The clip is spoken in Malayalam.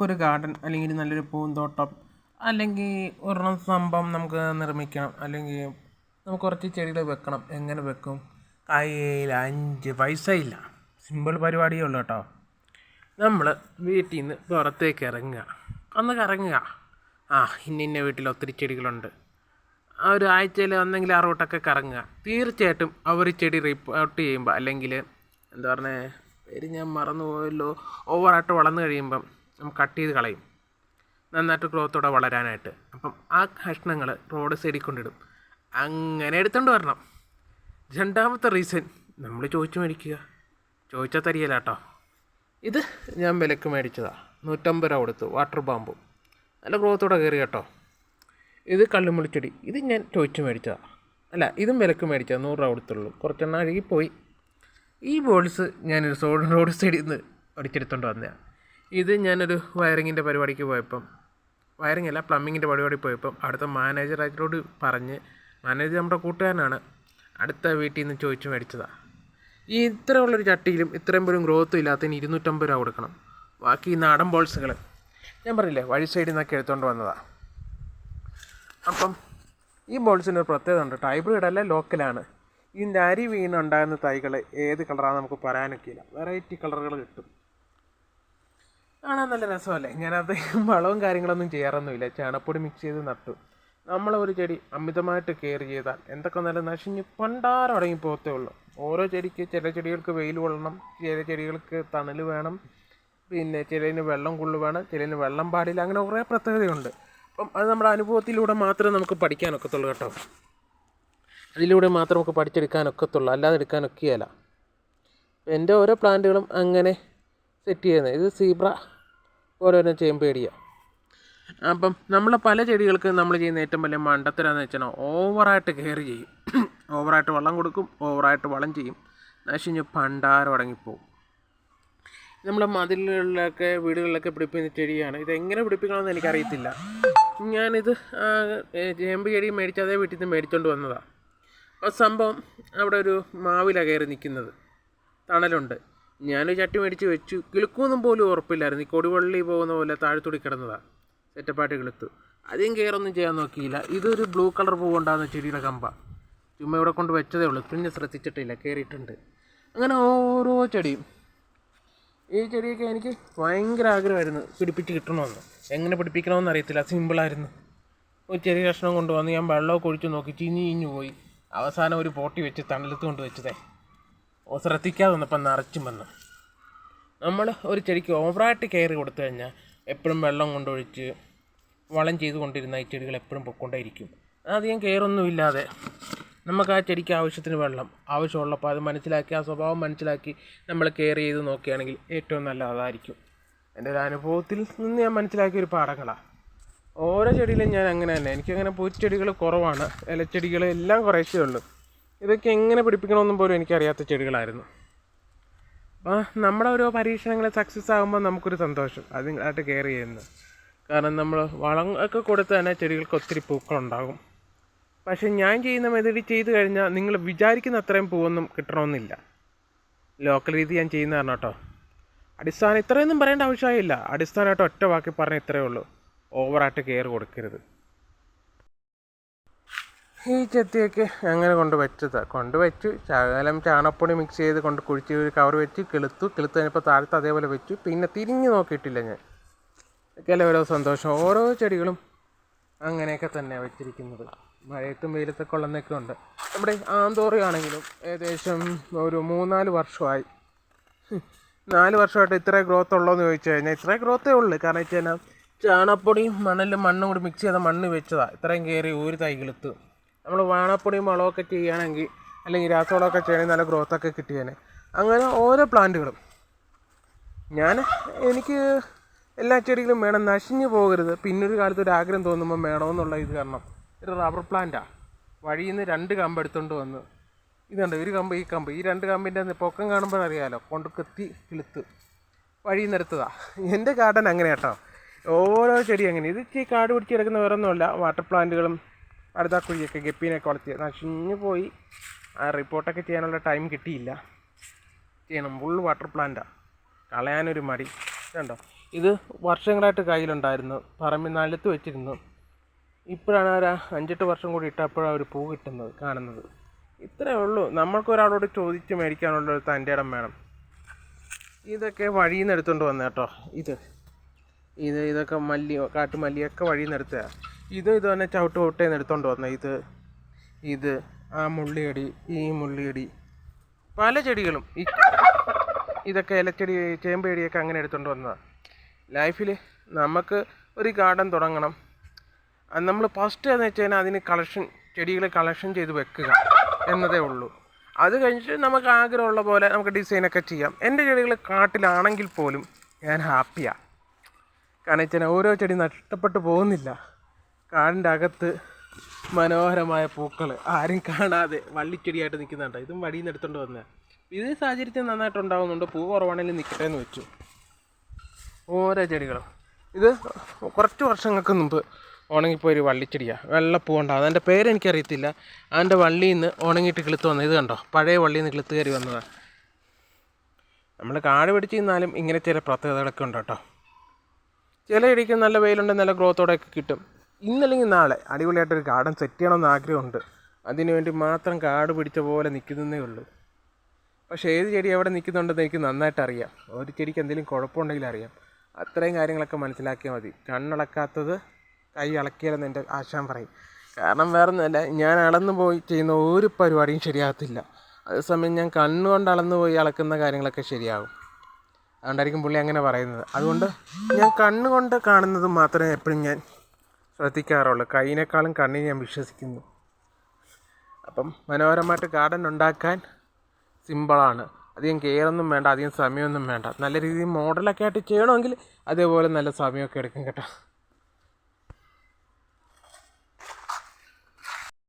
നമുക്കൊരു ഗാർഡൻ അല്ലെങ്കിൽ നല്ലൊരു പൂന്തോട്ടം അല്ലെങ്കിൽ ഒരെണ്ണം സംഭവം നമുക്ക് നിർമ്മിക്കണം. അല്ലെങ്കിൽ നമുക്ക് കുറച്ച് ചെടികൾ വെക്കണം. എങ്ങനെ വെക്കും? കയ്യിൽ അഞ്ച് പൈസ ഇല്ല. സിമ്പിൾ പരിപാടിയേ ഉള്ളൂ കേട്ടോ. നമ്മൾ വീട്ടിൽ നിന്ന് പുറത്തേക്ക് ഇറങ്ങുക. ഒന്ന് കറങ്ങുക. ആ ഇന്ന ഇന്ന വീട്ടിൽ ഒത്തിരി ചെടികളുണ്ട്. ആ ഒരു ആഴ്ചയിൽ ഒന്നെങ്കിൽ ആ റൂട്ടൊക്കെ കറങ്ങുക. തീർച്ചയായിട്ടും അവർ ചെടി റിപ്പോർട്ട് ചെയ്യുമ്പോൾ അല്ലെങ്കിൽ എന്താ പറഞ്ഞേ പേര് ഞാൻ മറന്നു പോയല്ലോ ഓവറായിട്ട് വളർന്നു കഴിയുമ്പം നമ്മൾ കട്ട് ചെയ്ത് കളയും. നന്നായിട്ട് ഗ്രോത്തോടെ വളരാനായിട്ട്. അപ്പം ആ കഷ്ണങ്ങൾ റോഡ് സൈഡിൽ കൊണ്ടിടും. അങ്ങനെ എടുത്തുകൊണ്ട് വരണം. രണ്ടാമത്തെ റീസൺ നമ്മൾ ചോദിച്ചു മേടിക്കുക. ചോദിച്ചാൽ തരികയില്ല കേട്ടോ. ഇത് ഞാൻ വിലക്ക് മേടിച്ചതാണ് നൂറ്റമ്പത് രൂപ കൊടുത്തു വാട്ടർ ബാമ്പു. നല്ല ഗ്രോത്തോടെ കയറി കേട്ടോ. ഇത് കള്ളുമുളിച്ചെടി ഇത് ഞാൻ ചോദിച്ചു മേടിച്ചതാണ് അല്ല ഇതും വിലക്ക് മേടിച്ചതാണ് നൂറ് രൂപ കൊടുത്തുള്ളൂ. കുറച്ചെണ്ണം അഴുകിപ്പോയി. ഈ ബോൾസ് ഞാനൊരു സോൾ റോഡ് സൈഡിൽ നിന്ന് അടിച്ചെടുത്തോണ്ട് വന്നതാണ് ഇത് ഞാനൊരു വയറിങ്ങിന്റെ പരിപാടിക്ക് പോയപ്പം വയറിംഗ് അല്ല പ്ലംബിങ്ങിന്റെ പരിപാടി പോയപ്പം അടുത്ത മാനേജറായിട്ടോട് പറഞ്ഞ് മാനേജർ നമ്മുടെ കൂട്ടുകാരനാണ്. അടുത്ത വീട്ടിൽ നിന്ന് ചോദിച്ചു മേടിച്ചതാണ് ഈ ഇത്ര ഉള്ളൊരു ചട്ടിയിലും ഇത്രയും പോലും ഗ്രോത്തും ഇല്ലാത്തതിന് ഇരുന്നൂറ്റമ്പത് രൂപ കൊടുക്കണം. ബാക്കി ഈ നാടൻ ബോൾസുകൾ ഞാൻ പറഞ്ഞില്ലേ വഴി സൈഡിൽ നിന്നൊക്കെ എടുത്തുകൊണ്ട് വന്നതാണ് അപ്പം ഈ ബോൾസിന് ഒരു പ്രത്യേകത ഉണ്ട്. ഹൈബ്രിഡ് അല്ല ലോക്കലാണ് ഇതിന്റെ അരി വീണുണ്ടാകുന്ന തൈകൾ ഏത് കളറാണെന്ന് നമുക്ക് പറയാനൊക്കെയില്ല വെറൈറ്റി കളറുകൾ കിട്ടും. കാണാൻ നല്ല രസമല്ലേ? ഞാനത് വളവും കാര്യങ്ങളൊന്നും ചെയ്യാറൊന്നുമില്ല. ചാണപ്പൊടി മിക്സ് ചെയ്ത് നട്ടു. നമ്മൾ ഒരു ചെടി അമിതമായിട്ട് കെയർ ചെയ്താൽ എന്തൊക്കെ നല്ല നശിഞ്ഞ് പണ്ടാരം അടങ്ങി പോകത്തേ ഉള്ളൂ. ഓരോ ചെടിക്ക് ചില ചെടികൾക്ക് വെയിൽ കൊള്ളണം ചില ചെടികൾക്ക് തണൽ വേണം പിന്നെ ചിലതിന് വെള്ളം കൊള്ളു വേണം ചിലതിന് വെള്ളം പാടില്ല അങ്ങനെ കുറേ പ്രത്യേകതയുണ്ട്. അപ്പം അത് നമ്മുടെ അനുഭവത്തിലൂടെ മാത്രമേ നമുക്ക് പഠിക്കാനൊക്കത്തുള്ളൂ കേട്ടോ. അതിലൂടെ മാത്രം നമുക്ക് പഠിച്ചെടുക്കാനൊക്കത്തുള്ളൂ. അല്ലാതെ എടുക്കാനൊക്കെയല്ല. എന്റെ ഓരോ പ്ലാന്റുകളും അങ്ങനെ സെറ്റ് ചെയ്യുന്നത്. ഇത് സീബ്ര ഓരോരോ ചെയ്യും പേടിയാണ് അപ്പം നമ്മൾ പല ചെടികൾക്ക് നമ്മൾ ചെയ്യുന്ന ഏറ്റവും വലിയ മണ്ടത്തരാന്ന് വെച്ചാൽ ഓവറായിട്ട് കെയർ ചെയ്യും. ഓവറായിട്ട് വെള്ളം കൊടുക്കും ഓവറായിട്ട് വളം ചെയ്യും. നശിഞ്ഞ് പണ്ടാരം അടങ്ങിപ്പോവും. നമ്മളെ മതിലുകളിലൊക്കെ വീടുകളിലൊക്കെ പിടിപ്പിക്കുന്ന ചെടിയാണ്. ഇതെങ്ങനെ പിടിപ്പിക്കണമെന്ന് എനിക്കറിയത്തില്ല. ഞാനിത് ചേമ്പ് ചെടി മേടിച്ച് അതേ വീട്ടിൽ നിന്ന് മേടിച്ചുകൊണ്ട് വന്നതാണ് അപ്പോൾ സംഭവം അവിടെ ഒരു മാവിലാണ് കയറി നിൽക്കുന്നത് തണലുണ്ട്. ഞാനൊരു ചട്ടി മേടിച്ച് വെച്ചു. കിളുക്കുമെന്നും പോലും ഉറപ്പില്ലായിരുന്നു. ഈ കൊടിവള്ളി പോകുന്ന പോലെ താഴത്തൂടി കിടന്നതാണ് സെറ്റപ്പായിട്ട് കിളുത്തു. അധികം കെയറൊന്നും ചെയ്യാൻ നോക്കിയില്ല. ഇതൊരു ബ്ലൂ കളർ പൂവുണ്ടാകുന്ന ചെടിയുടെ കമ്പ. ചുമ്മാ ഇവിടെ കൊണ്ട് വെച്ചതേ ഉള്ളൂ. പിന്നെ ശ്രദ്ധിച്ചിട്ടില്ല. കയറിയിട്ടുണ്ട്. അങ്ങനെ ഓരോ ചെടിയും ഈ ചെടിയൊക്കെ എനിക്ക് ഭയങ്കര ആഗ്രഹമായിരുന്നു. പിടിപ്പിച്ച് കിട്ടണമെന്ന്. എങ്ങനെ പിടിപ്പിക്കണമെന്ന് അറിയത്തില്ല. സിമ്പിളായിരുന്നു. ഒരു ചെറിയ കഷ്ണം കൊണ്ടുവന്ന് ഞാൻ വെള്ളമൊക്കെ ഒഴിച്ച് നോക്കി. ചീഞ്ഞ് ചീഞ്ഞു പോയി. അവസാനം ഒരു പോട്ടി വെച്ച് തണലത്ത് കൊണ്ട് വെച്ചതേ. ശ്രദ്ധിക്കാതെ വന്നപ്പോൾ നിറച്ചും വന്നു. നമ്മൾ ഒരു ചെടിക്ക് ഓവറായിട്ട് കെയർ കൊടുത്തു കഴിഞ്ഞാൽ എപ്പോഴും വെള്ളം കൊണ്ടൊഴിച്ച് വളം ചെയ്ത് കൊണ്ടിരുന്ന ഈ ചെടികൾ എപ്പോഴും പൊക്കൊണ്ടേയിരിക്കും അധികം കെയറൊന്നും ഇല്ലാതെ നമുക്ക് ആ ചെടിക്ക് ആവശ്യത്തിന് വെള്ളം ആവശ്യമുള്ളപ്പോൾ അത് മനസ്സിലാക്കി ആ സ്വഭാവം മനസ്സിലാക്കി നമ്മൾ കെയർ ചെയ്ത് നോക്കുകയാണെങ്കിൽ ഏറ്റവും നല്ലതായിരിക്കും എന്റെ ഒരു അനുഭവത്തിൽ നിന്ന് ഞാൻ മനസ്സിലാക്കിയ ഒരു പാഠങ്ങളാണ് ഓരോ ചെടിയിലും ഞാൻ അങ്ങനെ തന്നെ. എനിക്കങ്ങനെ പൂച്ചെടികൾ കുറവാണ്. ഇലച്ചെടികൾ എല്ലാം കുറേശ്ശേ ഉള്ളൂ. ഇതൊക്കെ എങ്ങനെ പിടിപ്പിക്കണമെന്നും പോലും എനിക്കറിയാത്ത ചെടികളായിരുന്നു. അപ്പോൾ നമ്മുടെ ഓരോ പരീക്ഷണങ്ങൾ സക്സസ് ആകുമ്പോൾ നമുക്കൊരു സന്തോഷം. അതിനായിട്ട് കെയർ ചെയ്യുന്നത് കാരണം നമ്മൾ വളം ഒക്കെ കൊടുത്ത് തന്നെ ചെടികൾക്ക് ഒത്തിരി പൂക്കളുണ്ടാകും. പക്ഷെ ഞാൻ ചെയ്യുന്ന മെതടി ചെയ്ത് കഴിഞ്ഞാൽ നിങ്ങൾ വിചാരിക്കുന്ന അത്രയും പൂവൊന്നും കിട്ടണമെന്നില്ല. ലോക്കൽ രീതി ഞാൻ ചെയ്യുന്നതാണ് കേട്ടോ. അടിസ്ഥാനം ഇത്രയൊന്നും പറയേണ്ട ആവശ്യമായില്ല അടിസ്ഥാനമായിട്ട് ഒറ്റ വാക്കി പറഞ്ഞാൽ ഇത്രയേ ഉള്ളൂ. ഓവറായിട്ട് കെയർ കൊടുക്കരുത്. ഈ ചെത്തിയൊക്കെ അങ്ങനെ കൊണ്ട് വെച്ചതാണ് കൊണ്ട് വെച്ചു ശകലം ചാണപ്പൊടി മിക്സ് ചെയ്ത് കൊണ്ട് കുഴിച്ച് ഒരു കവർ വെച്ച് കിളുത്തു. കിളുത്ത് കഴിഞ്ഞപ്പോൾ താഴത്ത് അതേപോലെ വെച്ചു. പിന്നെ തിരിഞ്ഞു നോക്കിയിട്ടില്ല ഞാൻ. ഇതൊക്കെയല്ലേ ഓരോ സന്തോഷം. ഓരോ ചെടികളും അങ്ങനെയൊക്കെ തന്നെയാണ് വെച്ചിരിക്കുന്നത്. മഴയത്തും വെയിലത്തൊക്കെ ഉള്ളതൊക്കെ ഉണ്ട്. നമ്മുടെ ആന്തോറിയാണെങ്കിലും ഏകദേശം ഒരു മൂന്നാൽ വർഷമായി. നാല് വർഷമായിട്ട് ഇത്രേ ഗ്രോത്ത് ഉള്ളതെന്ന് ചോദിച്ചു കഴിഞ്ഞാൽ ഇത്രേ ഗ്രോത്തേ ഉള്ളൂ. കാരണം വെച്ച് കഴിഞ്ഞാൽ ചാണപ്പൊടിയും മണലും മണ്ണും കൂടി മിക്സ് ചെയ്ത മണ്ണ് വെച്ചതാണ് ഇത്രയും കയറി ഒരു തൈ കിളുത്ത്. നമ്മൾ വാണപ്പൊടിയും വളമൊക്കെ ചെയ്യുകയാണെങ്കിൽ അല്ലെങ്കിൽ രാസവളമൊക്കെ ചെയ്യണമെങ്കിൽ നല്ല ഗ്രോത്തൊക്കെ കിട്ടിയേനെ. അങ്ങനെ ഓരോ പ്ലാന്റുകളും ഞാൻ എനിക്ക് എല്ലാ ചെടികളും വേണം നശിഞ്ഞു പോകരുത്. പിന്നൊരു കാലത്ത് ഒരു ആഗ്രഹം തോന്നുമ്പോൾ വേണമെന്നുള്ള ഇത് കാരണം. ഒരു റബ്ബർ പ്ലാന്റാണ് വഴിയിൽ നിന്ന് രണ്ട് കമ്പ് എടുത്തുകൊണ്ട് വന്ന്. ഇതുണ്ട് ഒരു കമ്പ് ഈ കമ്പ്. ഈ രണ്ട് കമ്പിന്റെ പൊക്കം കാണുമ്പോൾ അറിയാമല്ലോ കൊണ്ട് കത്തി കിളുത്ത്. വഴി നിന്ന് എടുത്തതാ. എന്റെ ഗാർഡൻ അങ്ങനെ കേട്ടോ ഓരോ ചെടി അങ്ങനെ ഇത് ഈ കാട് പിടിച്ച് കിടക്കുന്ന വേറെ ഒന്നുമല്ല വാട്ടർ പ്ലാന്റുകളും അടുത്ത കുഴിയൊക്കെ ഗപ്പീനൊക്കെ വളർത്തി നശിഞ്ഞു പോയി. ആ റിപ്പോർട്ടൊക്കെ ചെയ്യാനുള്ള ടൈം കിട്ടിയില്ല. ചെയ്യണം. ഫുൾ വാട്ടർ പ്ലാന്റാണ് കളയാനൊരു മടി. കണ്ടോ? ഇത് വർഷങ്ങളായിട്ട് കയ്യിലുണ്ടായിരുന്നു. പറമ്പിൽ നിലത്ത് വെച്ചിരുന്നു. ഇപ്പോഴാണ് ഒരു അഞ്ചെട്ട് വർഷം കൂടി ഇട്ടപ്പോഴാണ് ഒരു പൂ കിട്ടുന്നത് കാണുന്നത്. ഇത്രയേ ഉള്ളൂ. നമ്മൾക്ക് ഒരാളോട് ചോദിച്ച് മേടിക്കാനുള്ള ഒരു തന്റെ ഇടം വേണം. ഇതൊക്കെ വഴിയിൽ നിന്ന് എടുത്തുകൊണ്ട് വന്നേട്ടോ ഇത്. ഇത് ഇതൊക്കെ മല്ലി കാട്ടുമല്ലിയൊക്കെ വഴിയിൽ നിന്ന് എടുത്തതാണ് ഇത് ഇത് തന്നെ ചവിട്ട് പൊട്ടേന്ന് എടുത്തോണ്ട് വന്ന. ഇത് ഇത് ആ മുള്ളിയടി ഈ മുള്ളിയടി. പല ചെടികളും ഈ ഇതൊക്കെ ഇലച്ചെടി ചേമ്പേടിയൊക്കെ അങ്ങനെ എടുത്തുകൊണ്ട് വന്നതാണ് ലൈഫിൽ നമുക്ക് ഒരു ഗാർഡൻ തുടങ്ങണം. അത് നമ്മൾ ഫസ്റ്റ് എന്ന് വെച്ച് കഴിഞ്ഞാൽ അതിന് കളക്ഷൻ ചെടികൾ കളക്ഷൻ ചെയ്ത് വെക്കുക എന്നതേ ഉള്ളൂ. അത് കഴിഞ്ഞിട്ട് നമുക്ക് ആഗ്രഹമുള്ള പോലെ നമുക്ക് ഡിസൈനൊക്കെ ചെയ്യാം. എന്റെ ചെടികൾ കാട്ടിലാണെങ്കിൽ പോലും ഞാൻ ഹാപ്പിയാണ് കാരണം വെച്ചാൽ ഓരോ ചെടി നഷ്ടപ്പെട്ടു പോകുന്നില്ല. കാടിന്റെ അകത്ത് മനോഹരമായ പൂക്കൾ ആരും കാണാതെ വള്ളിച്ചെടിയായിട്ട് നിൽക്കുന്നുണ്ട് ഇതും വടിയിൽ നിന്ന് എടുത്തുകൊണ്ട് വന്നത്. ഇത് സാഹചര്യത്തിൽ നന്നായിട്ട് ഉണ്ടാകുന്നുണ്ട് പൂ കുറവാണെങ്കിലും നിൽക്കട്ടെ എന്ന് വെച്ചു. ഓരോ ചെടികളും. ഇത് കുറച്ച് വർഷങ്ങൾക്ക് മുമ്പ് ഉണങ്ങിപ്പോയ ഒരു വള്ളിച്ചെടിയാണ് വെള്ളപ്പൂ ഉണ്ടാകും അതിന്റെ പേരെനിക്കറിയത്തില്ല അതിന്റെ വള്ളിയിൽ നിന്ന് ഉണങ്ങിയിട്ട് കിളുത്ത് വന്നത്. ഇത് കണ്ടോ? പഴയ വള്ളിയിൽ നിന്ന് കിളുത്ത് കയറി വന്നതാണ് നമ്മൾ കാട് പിടിച്ച് നിന്നാലും ഇങ്ങനെ ചില പ്രത്യേകതകളൊക്കെ ഉണ്ട് കേട്ടോ. ചില ചെടിക്ക് നല്ല വെയിലുണ്ട് നല്ല ഗ്രോത്തോടെയൊക്കെ കിട്ടും. ഇന്നല്ലെങ്കിൽ നാളെ അടിപൊളിയായിട്ടൊരു ഗാർഡൻ സെറ്റ് ചെയ്യണമെന്ന് ആഗ്രഹമുണ്ട്. അതിനുവേണ്ടി മാത്രം കാട് പിടിച്ച പോലെ നിൽക്കുന്നതേ ഉള്ളൂ. പക്ഷേ ഏത് ചെടി എവിടെ നിൽക്കുന്നുണ്ടെന്ന് എനിക്ക് നന്നായിട്ട് അറിയാം. ഒരു ചെടിക്ക് എന്തെങ്കിലും കുഴപ്പമുണ്ടെങ്കിൽ അറിയാം. അത്രയും കാര്യങ്ങളൊക്കെ മനസ്സിലാക്കിയാൽ മതി. കണ്ണിളക്കാത്തത് കൈ ഇളക്കിയാലെന്ന് എന്റെ ആശാൻ പറയും. കാരണം വേറെ ഒന്നുമല്ല ഞാൻ അളന്നു പോയി ചെയ്യുന്ന ഒരു പരിപാടിയും ശരിയാകത്തില്ല. അതേസമയം ഞാൻ കണ്ണുകൊണ്ട് അളന്നു പോയി അളക്കുന്ന കാര്യങ്ങളൊക്കെ ശരിയാകും. അതുകൊണ്ടായിരിക്കും പുള്ളി അങ്ങനെ പറയുന്നത്. അതുകൊണ്ട് ഞാൻ കണ്ണുകൊണ്ട് കാണുന്നത് മാത്രമേ എപ്പോഴും ഞാൻ ശ്രദ്ധിക്കാറുള്ളൂ. കൈയിനേക്കാളും കണ്ണിനെ ഞാൻ വിശ്വസിക്കുന്നു. അപ്പം മനോഹരമായിട്ട് ഗാർഡൻ ഉണ്ടാക്കാൻ സിമ്പിളാണ്. അധികം കെയറൊന്നും വേണ്ട അധികം സമയമൊന്നും വേണ്ട. നല്ല രീതിയിൽ മോഡലൊക്കെ ആയിട്ട് ചെയ്യണമെങ്കിൽ അതേപോലെ നല്ല സമയമൊക്കെ എടുക്കും കേട്ടോ.